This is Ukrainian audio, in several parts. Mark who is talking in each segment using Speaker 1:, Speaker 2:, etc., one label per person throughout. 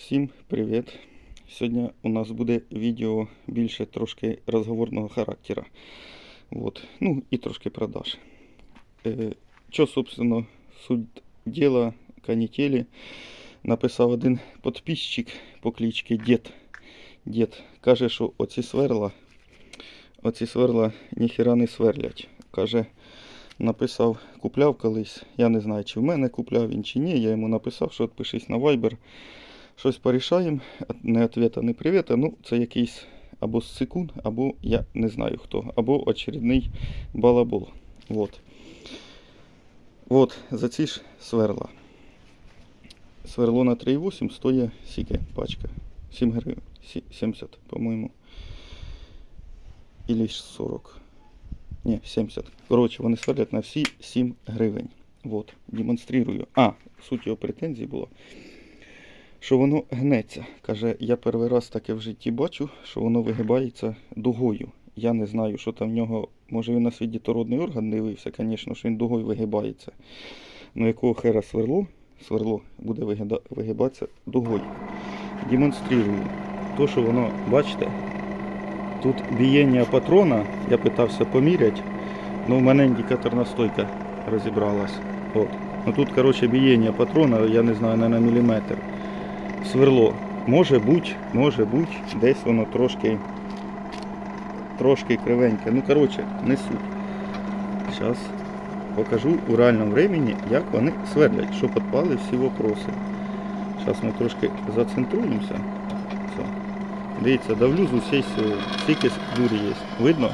Speaker 1: Всім привіт! Сьогодні у нас буде відео більше трошки розговорного характера. Вот. Ну і трошки продаж. Е, що, собственно, суть діла канітелі написав один підписчик по кличці Дід. Дід каже, що оці сверла, оці сверла ніхіра не сверлять. Каже, написав, купляв колись. Я не знаю, чи в мене купляв він чи ні. Я йому написав, що відпишись на Viber. Щось порішаємо, не ответа, не привіта. Ну, це якийсь або секунд, або я не знаю хто, або очередний балабол. Вот. Вот, за ці ж сверла. Сверло на 3,8 стоїть сіки пачка. 7 гривень. 70, по-моєму. Ілі ж 40. Ні, 70. Коротше, вони сверлять на всі 7 гривень. Вот, демонструю. А, суть його претензій була що воно гнеться. Каже, я перший раз таке в житті бачу, що воно вигибається дугою. Я не знаю, що там в нього. Може він на свій дітородний орган дивився, звісно, що він дугою вигибається. Ну якого хера сверло, сверло буде вигибатися дугою. Демонструю. То, що воно, бачите, тут бієння патрона, я питався поміряти, ну в мене індикаторна стойка розібралась. От. Ну тут, коротше, бієння патрона, я не знаю, на міліметр сверло. Може бути, може бути, десь воно трошки трошки кривеньке. Ну, коротше, не суть. Зараз покажу у реальному времени, як вони сверлять, щоб відпали всі вопроси. Зараз ми трошки зацентруємося. Все. Дивіться, давлю з усієї сили. Скільки дурі є. Видно?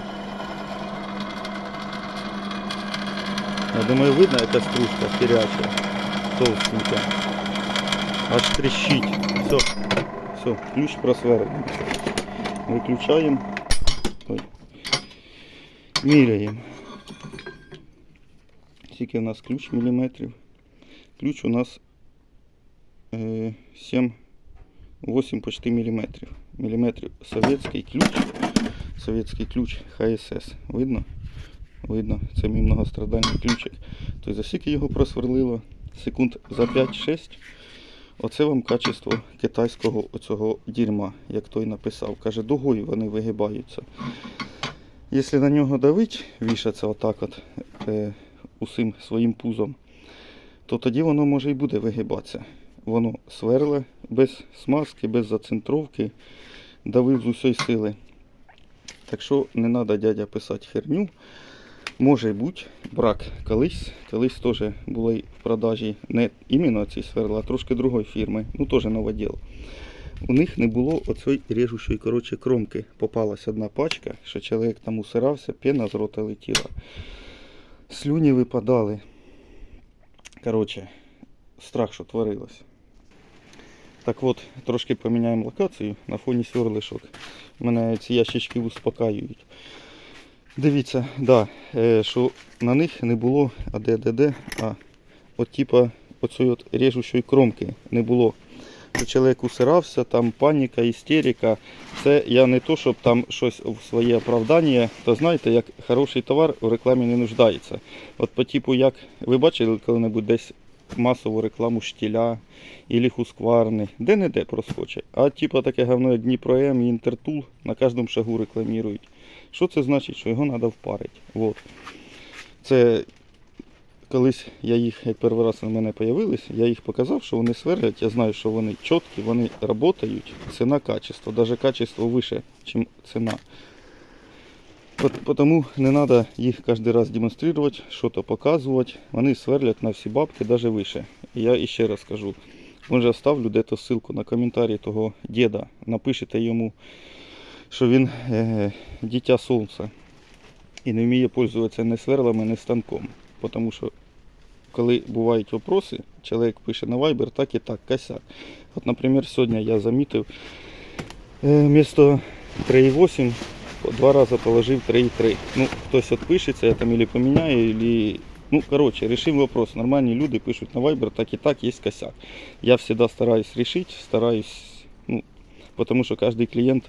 Speaker 1: Я думаю, видно, яка стружка хіряча, товстенька. Аж трещить. Все, все, ключ просверлений. Виключаємо. Ой. Міряємо. Скільки у нас ключ міліметрів. Ключ у нас е, 7, 8 почти міліметрів. Міліметрів советський ключ. Советський ключ ХСС. Видно? Видно, це мій многострадальний ключик. Тобто за скільки його просверлило? Секунд за 5-6. Оце вам качество китайського оцього дерьма, як той написав. Каже, дугою вони вигибаються. Якщо на нього давить, вішаться отак от е, усім своїм пузом, то тоді воно може і буде вигибатися. Воно сверле без смазки, без зацентровки, давив з усієї сили. Так що не треба дядя писати херню. Може бути брак колись. Колись теж були в продажі не іменно ці сверла, а трошки другої фірми. Ну теж новоділ. У них не було оцієї режущої коротше, кромки. Попалась одна пачка, що чоловік там усирався, пена з рота летіла. Слюні випадали. Коротше, страх, що творилось. Так от, трошки поміняємо локацію на фоні сверлишок. Мене ці ящички успокаюють. Дивіться, да, е, що на них не було АДДД, а от типа оцієї от режущої кромки не було. Чоловік усирався, там паніка, істерика. Це я не то, щоб там щось в своє оправдання, то знаєте, як хороший товар у рекламі не нуждається. От по типу, як ви бачили коли-небудь десь масову рекламу штіля і хускварни, де-не-де проскочить. А типу таке говно, як Дніпро М і Інтертул на кожному шагу рекламують. Що це значить? Що його треба впарити. Вот. Це колись я їх, як перший раз на мене з'явились, я їх показав, що вони сверлять. Я знаю, що вони чіткі, вони працюють. Ціна качество. Навіть качество вище, ніж ціна. Тому не треба їх кожен раз демонструвати, що то показувати. Вони сверлять на всі бабки, навіть вище. Я іще раз скажу. Може оставлю дето ссылку на коментарі того діда. Напишите йому, що він е, дитя сонця і не вміє пользуватися не сверлами, не станком. Тому що коли бувають вопроси, чоловік пише на Viber, так і так, косяк. От, наприклад, сьогодні я замітив, е, вмісто 3,8 по- два рази положив 3,3. Ну, хтось відпишеться, я там или поміняю, или... Ну, короче, решим вопрос. Нормальні люди пишуть на Viber, так і так, є косяк. Я всегда стараюсь решить, стараюсь, потому що кожен клієнт,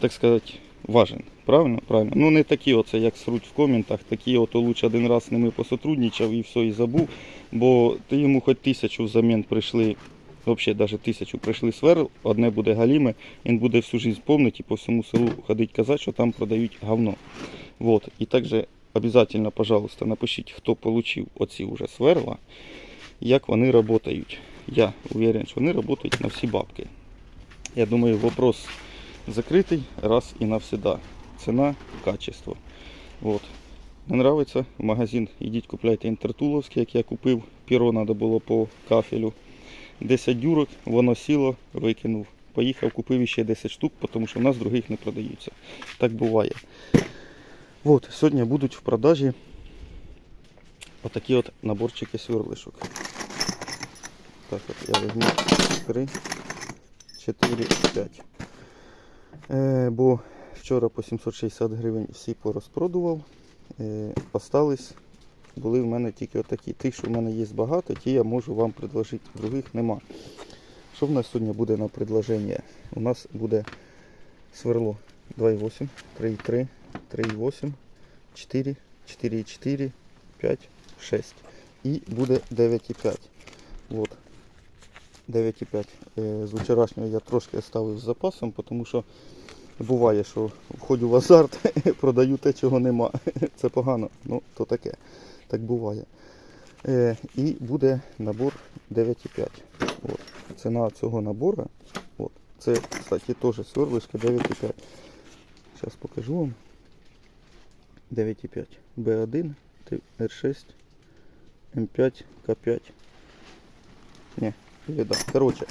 Speaker 1: так сказати, важен. Правильно? Правильно. Ну не такі оце, як сруть в коментах, такі ото лучше один раз з ними посотрудничав і все, і забув. Бо ти йому хоч тисячу взамін прийшли взагалі навіть тисячу прийшли сверл, одне буде галіме, він буде всю життя помнити і по всьому селу ходить казати, що там продають говно. Вот. І також обов'язково, пожалуйста, напишіть, хто отримав оці вже сверла, як вони працюють. Я уверен, що вони працюють на всі бабки. Я думаю, вопрос закритий раз і навсегда. Ціна, качество. Вот. Не в магазин, ідіть купляйте інтертуловський, як я купив. Піро треба було по кафелю. 10 дюрок, воно сіло, викинув. Поїхав, купив ще 10 штук, тому що в нас других не продаються. Так буває. Вот, сьогодні будуть в продажі отакі от наборчики сверлишок. Так, от я візьму 3, 4, 5. Е, бо вчора по 760 гривень всі порозпродував. Е, остались, були в мене тільки отакі. Тих, що в мене є багато, ті я можу вам предложити, других нема. Що в нас сьогодні буде на предложення? У нас буде сверло 2,8, 3,3, 3,8, 4, 4,4, 5, 6. І буде 9,5. Вот. 9,5. Е, З вчорашнього я трошки ставив з запасом, тому що буває, що входжу в азарт, продаю те, чого нема. Це погано, ну то таке. Так буває. Е, і буде набор 9,5. От. Ціна цього набору. От. Це, кстати, теж сверлишка 9,5. Зараз покажу вам. 9,5. B1, R6, М5, К5. Ні, или да. Короче,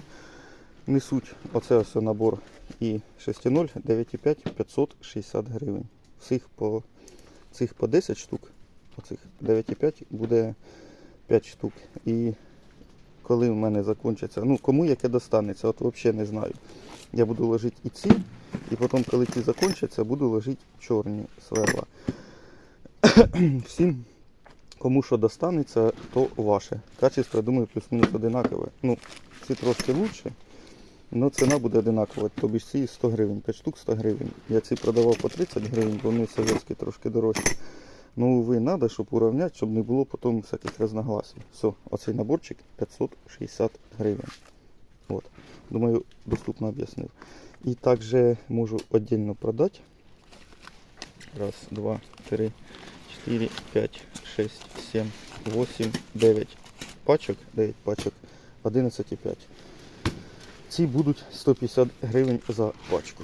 Speaker 1: несуть оце ось набор і 6.0, 9,5, 560 гривень. Цих по, цих по 10 штук, оцих 9,5 буде 5 штук. І коли в мене закінчиться, ну кому яке достанеться, от взагалі не знаю. Я буду ложити і ці, і потім, коли ці закінчаться, буду ложити чорні сверла. Всім, кому що достанеться, то ваше. Качество, думаю, плюс-мінус одинакове. Ну, ці трошки краще. Ну, ціна буде одинакова. Тобі ці 100 гривень, 5 штук 100 гривень. Я ці продавав по 30 гривень, бо вони совєтські трошки дорожчі. Ну, ви треба, щоб урівняти, щоб не було потім всяких разногласий. Все, оцей наборчик 560 гривень. От. Думаю, доступно об'яснив. І також можу віддільно продати. Раз, два, три, чотири, п'ять, шесть, сім, восемь, дев'ять пачок. 9 пачок, 11,5. Ці будуть 150 гривень за пачку.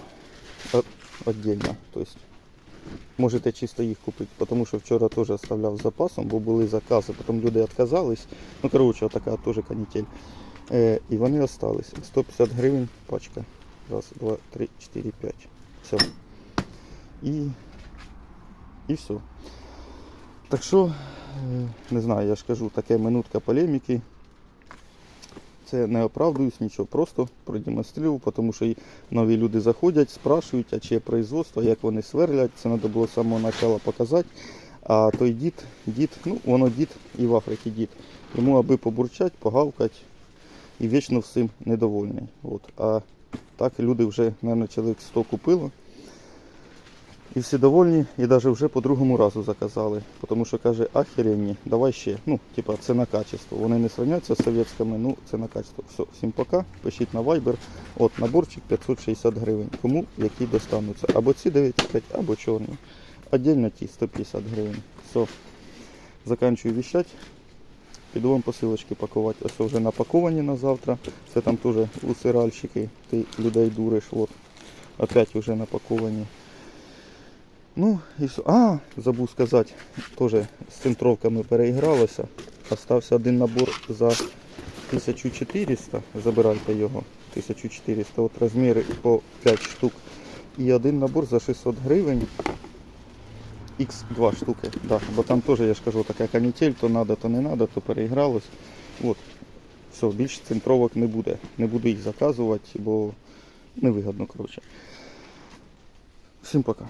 Speaker 1: Отдельно. Тобто можете чисто їх купити, тому що вчора теж оставляв з запасом, бо були закази, потім люди відказались. Ну, коротше, така теж канітель. Е, і вони остались. 150 гривень пачка. Раз, два, три, чотири, п'ять. Все. І, і все. Так що, е, не знаю, я ж кажу, таке минутка полеміки. Це не оправдуюсь, нічого, просто продемонстрував, тому що нові люди заходять, спрашують, а чи є производство, як вони сверлять. Це треба було з самого початку показати. А той дід, дід, ну воно дід і в Африці дід. Йому аби побурчать, погавкать і вічно всім недовольний. От. А так люди вже, мабуть, чоловік 100 купило. І всі довольні, і навіть вже по другому разу заказали. Тому що каже, ахеренні, давай ще. Ну, типа, це на качество. Вони не сравняються з совєтськими, ну це на качество. Все, всім пока. Пишіть на Viber. От, наборчик 560 гривень. Кому які достануться. Або ці 9,5, або чорні. Отдельно ті 150 гривень. Все. Заканчую віщать. Піду вам посилочки пакувати. Ось вже напаковані на завтра. Це там теж лусиральщики, ти людей дуриш. От. Опять вже напаковані. Ну і все. А, забув сказати, теж з центровками переігралося. Остався один набор за 1400. Забирайте його. 1400. От розміри по 5 штук. І один набор за 600 гривень. Х2 штуки. Да, бо там теж, я ж кажу, така канітель, то треба, то не треба, то переігралось. От. Все, більше центровок не буде. Не буду їх заказувати, бо невигодно, коротше. Всім пока.